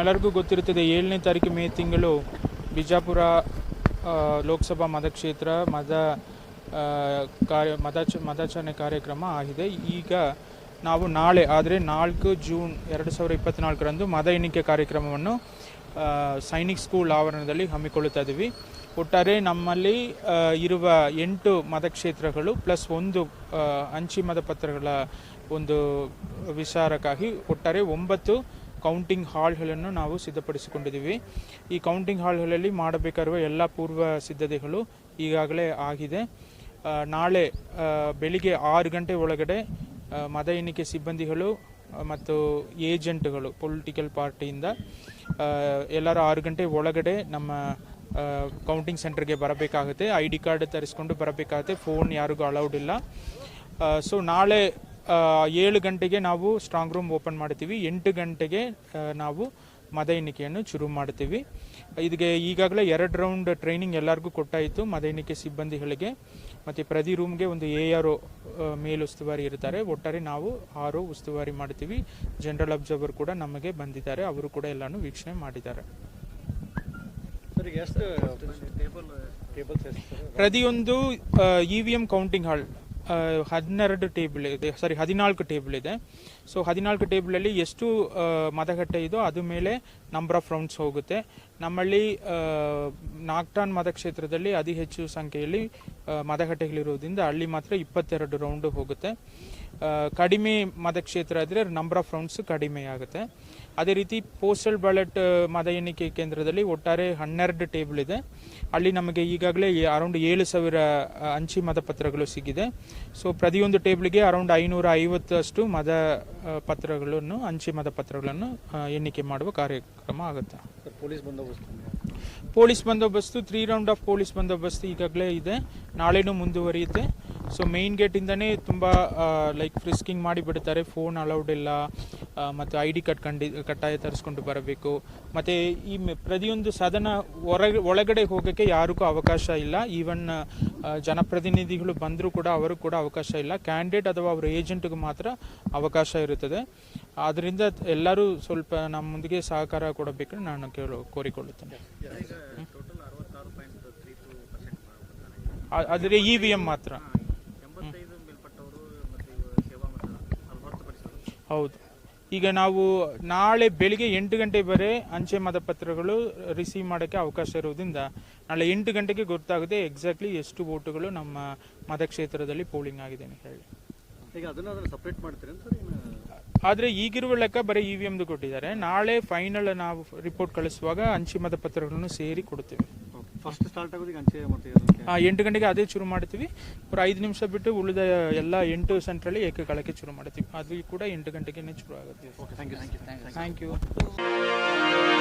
ಎಲ್ಲರಿಗೂ ಗೊತ್ತಿರುತ್ತದೆ ಏಳನೇ ತಾರೀಕು ಮೇ ತಿಂಗಳು ಬಿಜಾಪುರ ಲೋಕಸಭಾ ಮತಕ್ಷೇತ್ರ, ಮತ ಕಾರ್ಯ ಮತಾಚ ಮತಾಚರಣೆ ಕಾರ್ಯಕ್ರಮ ಆಗಿದೆ. ಈಗ ನಾವು ನಾಳೆ, ಆದರೆ ನಾಲ್ಕು ಜೂನ್ ಎರಡು ಸಾವಿರದ ಇಪ್ಪತ್ತ್ನಾಲ್ಕರಂದು ಮತ ಎಣಿಕೆ ಕಾರ್ಯಕ್ರಮವನ್ನು ಸೈನಿಕ್ ಸ್ಕೂಲ್ ಆವರಣದಲ್ಲಿ ಹಮ್ಮಿಕೊಳ್ಳುತ್ತಾ ಇದ್ದೀವಿ. ಒಟ್ಟಾರೆ ನಮ್ಮಲ್ಲಿ ಇರುವ ಎಂಟು ಮತಕ್ಷೇತ್ರಗಳು ಪ್ಲಸ್ ಒಂದು ಅಂಚಿ ಮತಪತ್ರಗಳ ಒಂದು ವಿಚಾರಕ್ಕಾಗಿ ಒಟ್ಟಾರೆ ಒಂಬತ್ತು ಕೌಂಟಿಂಗ್ ಹಾಲ್ಗಳನ್ನು ನಾವು ಸಿದ್ಧಪಡಿಸಿಕೊಂಡಿದ್ದೀವಿ. ಈ ಕೌಂಟಿಂಗ್ ಹಾಲ್ಗಳಲ್ಲಿ ಮಾಡಬೇಕಾಗಿರುವ ಎಲ್ಲ ಪೂರ್ವ ಸಿದ್ಧತೆಗಳು ಈಗಾಗಲೇ ಆಗಿದೆ. ನಾಳೆ ಬೆಳಿಗ್ಗೆ ಆರು ಗಂಟೆ ಒಳಗಡೆ ಮತ ಎಣಿಕೆ ಸಿಬ್ಬಂದಿಗಳು ಮತ್ತು ಏಜೆಂಟ್ಗಳು ಪೊಲಿಟಿಕಲ್ ಪಾರ್ಟಿಯಿಂದ ಎಲ್ಲರೂ ಆರು ಗಂಟೆ ಒಳಗಡೆ ನಮ್ಮ ಕೌಂಟಿಂಗ್ ಸೆಂಟರ್ಗೆ ಬರಬೇಕಾಗುತ್ತೆ. ಐ ಡಿ ಕಾರ್ಡ್ ತರಿಸ್ಕೊಂಡು ಬರಬೇಕಾಗುತ್ತೆ. ಫೋನ್ ಯಾರಿಗೂ ಅಲೌಡ್ ಇಲ್ಲ. ಸೊ ನಾಳೆ ಏಳು ಗಂಟೆಗೆ ನಾವು ಸ್ಟ್ರಾಂಗ್ ರೂಮ್ ಓಪನ್ ಮಾಡ್ತೀವಿ. ಎಂಟು ಗಂಟೆಗೆ ನಾವು ಮದ ಎಣಿಕೆಯನ್ನು ಶುರು ಮಾಡ್ತೀವಿ. ಇದಕ್ಕೆ ಈಗಾಗಲೇ ಎರಡು ರೌಂಡ್ ಟ್ರೈನಿಂಗ್ ಎಲ್ಲರಿಗೂ ಕೊಟ್ಟಾಯಿತು ಮದ ಎಣಿಕೆ ಸಿಬ್ಬಂದಿಗಳಿಗೆ. ಮತ್ತು ಪ್ರತಿ ರೂಮ್ಗೆ ಒಂದು ಎ ಆರ್ ಮೇಲುಸ್ತುವಾರಿ ಇರ್ತಾರೆ. ಒಟ್ಟಾರೆ ನಾವು ಆರು ಉಸ್ತುವಾರಿ ಮಾಡ್ತೀವಿ. ಜನರಲ್ ಅಬ್ಸರ್ವರ್ ಕೂಡ ನಮಗೆ ಬಂದಿದ್ದಾರೆ. ಅವರು ಕೂಡ ಎಲ್ಲಾನು ವೀಕ್ಷಣೆ ಮಾಡಿದ್ದಾರೆ. ಪ್ರತಿಯೊಂದು E V M counting hall ಹನ್ನೆರಡು ಟೇಬಲ್ ಇದೆ. ಸಾರಿ, ಹದಿನಾಲ್ಕು ಟೇಬಲ್ ಇದೆ. ಸೊ ಹದಿನಾಲ್ಕು ಟೇಬಲಲ್ಲಿ ಎಷ್ಟು ಮತಗಟ್ಟೆ ಇದೋ ಅದು ಮೇಲೆ ನಂಬರ್ ಆಫ್ ರೌಂಡ್ಸ್ ಹೋಗುತ್ತೆ. ನಮ್ಮಲ್ಲಿ ನಾಗ್ಟಾನ್ ಮತಕ್ಷೇತ್ರದಲ್ಲಿ ಅತಿ ಹೆಚ್ಚು ಸಂಖ್ಯೆಯಲ್ಲಿ ಮತಗಟ್ಟೆಗಳಿರೋದ್ರಿಂದ ಅಲ್ಲಿ ಮಾತ್ರ ಇಪ್ಪತ್ತೆರಡು ರೌಂಡ್ ಹೋಗುತ್ತೆ. ಕಡಿಮೆ ಮತಕ್ಷೇತ್ರ ಆದರೆ ನಂಬರ್ ಆಫ್ ರೌಂಡ್ಸ್ ಕಡಿಮೆ ಆಗುತ್ತೆ. ಅದೇ ರೀತಿ ಪೋಸ್ಟಲ್ ಬ್ಯಾಲೆಟ್ ಮತ ಎಣಿಕೆ ಕೇಂದ್ರದಲ್ಲಿ ಒಟ್ಟಾರೆ ಹನ್ನೆರಡು ಟೇಬಲ್ ಇದೆ. ಅಲ್ಲಿ ನಮಗೆ ಈಗಾಗಲೇ ಅರೌಂಡ್ ಏಳು ಸಾವಿರ ಅಂಚಿ ಮತಪತ್ರಗಳು ಸಿಗಿದೆ. ಸೊ ಪ್ರತಿಯೊಂದು ಟೇಬಲ್ಗೆ ಅರೌಂಡ್ ಐನೂರ ಐವತ್ತಷ್ಟು ಮತ ಪತ್ರಗಳನ್ನು, ಅಂಚಿ ಮತಪತ್ರಗಳನ್ನು ಎಣಿಕೆ ಮಾಡುವ ಕಾರ್ಯಕ್ರಮ ಆಗುತ್ತೆ. ಪೊಲೀಸ್ ಬಂದೋಬಸ್ತ್ ಪೊಲೀಸ್ ಬಂದೋಬಸ್ತು ತ್ರೀ ರೌಂಡ್ ಆಫ್ ಪೊಲೀಸ್ ಬಂದೋಬಸ್ತು ಈಗಾಗಲೇ ಇದೆ. ನಾಳೆನೂ ಮುಂದುವರಿಯುತ್ತೆ. ಸೊ ಮೇಯ್ನ್ ಗೇಟಿಂದನೇ ತುಂಬ ಲೈಕ್ ಫ್ರಿಸ್ಕಿಂಗ್ ಮಾಡಿ ಬಿಡ್ತಾರೆ. ಫೋನ್ ಅಲೌಡ್ ಇಲ್ಲ. ಮತ್ತು ಐ ಡಿ ಕಾರ್ಡ್ ಕಂಡಿ ಕಡ್ಡಾಯ ತರಿಸ್ಕೊಂಡು ಬರಬೇಕು. ಮತ್ತು ಈ ಮ- ಪ್ರತಿಯೊಂದು ಸದನ ಹೊರಗೆ ಒಳಗಡೆ ಹೋಗೋಕ್ಕೆ ಯಾರಿಗೂ ಅವಕಾಶ ಇಲ್ಲ. ಈವನ್ ಜನಪ್ರತಿನಿಧಿಗಳು ಬಂದರೂ ಕೂಡ ಅವರು ಕೂಡ ಅವಕಾಶ ಇಲ್ಲ. ಕ್ಯಾಂಡಿಡೇಟ್ ಅಥವಾ ಅವರ ಏಜೆಂಟ್ಗೂ ಮಾತ್ರ ಅವಕಾಶ ಇರುತ್ತದೆ. ಆದ್ದರಿಂದ ಎಲ್ಲರೂ ಸ್ವಲ್ಪ ನಮ್ಮೊಂದಿಗೆ ಸಹಕಾರ ಕೊಡಬೇಕು ನಾನು ಕೇಳ ಕೋರಿಕೊಳ್ಳುತ್ತೇನೆ. ಆದರೆ ಇ ವಿ ಎಂ ಮಾತ್ರ. ಹೌದು. ಈಗ ನಾವು ನಾಳೆ ಬೆಳಿಗ್ಗೆ ಎಂಟು ಗಂಟೆ ಬರೆ ಅಂಚೆ ಮತಪತ್ರಗಳು ರಿಸೀವ್ ಮಾಡೋಕ್ಕೆ ಅವಕಾಶ ಇರೋದ್ರಿಂದ ನಾಳೆ ಎಂಟು ಗಂಟೆಗೆ ಗೊತ್ತಾಗುತ್ತೆ ಎಕ್ಸಾಕ್ಟ್ಲಿ ಎಷ್ಟು ವೋಟುಗಳು ನಮ್ಮ ಮತಕ್ಷೇತ್ರದಲ್ಲಿ ಪೋಲಿಂಗ್ ಆಗಿದೆ ಅಂತ ಹೇಳಿ. ಈಗ ಅದನ್ನ ಸಪ್ರೇಟ್ ಮಾಡ್ತೀರಿ ಆದರೆ ಈಗಿರುವ ಲೆಕ್ಕ ಬರೀ ಇ ವಿ ಎಮ್ದು ಕೊಟ್ಟಿದ್ದಾರೆ. ನಾಳೆ ಫೈನಲ್ ನಾವು ರಿಪೋರ್ಟ್ ಕಳಿಸುವಾಗ ಅಂಚೆ ಮತಪತ್ರಗಳನ್ನು ಸೇರಿ ಕೊಡ್ತೀವಿ ಫಸ್ಟ್ ಸ್ಟಾರ್ಟ್ ಆಗೋದಕ್ಕೆ ಅಂಚೆ ಮತ್ತೆ ಆ, ಎಂಟು ಗಂಟೆಗೆ ಅದೇ ಶುರು ಮಾಡ್ತೀವಿ. ಅವ್ರು ಐದು ನಿಮಿಷ ಬಿಟ್ಟು ಉಳಿದ ಎಲ್ಲ ಎಂಟು ಸೆಂಟ್ರಲ್ಲಿ ಏಕಕಾಲಕ್ಕೆ ಶುರು ಮಾಡ್ತೀವಿ. ಅದು ಕೂಡ ಎಂಟು ಗಂಟೆಗೆ ಶುರು ಆಗುತ್ತೆ. Okay thank you thank you thank you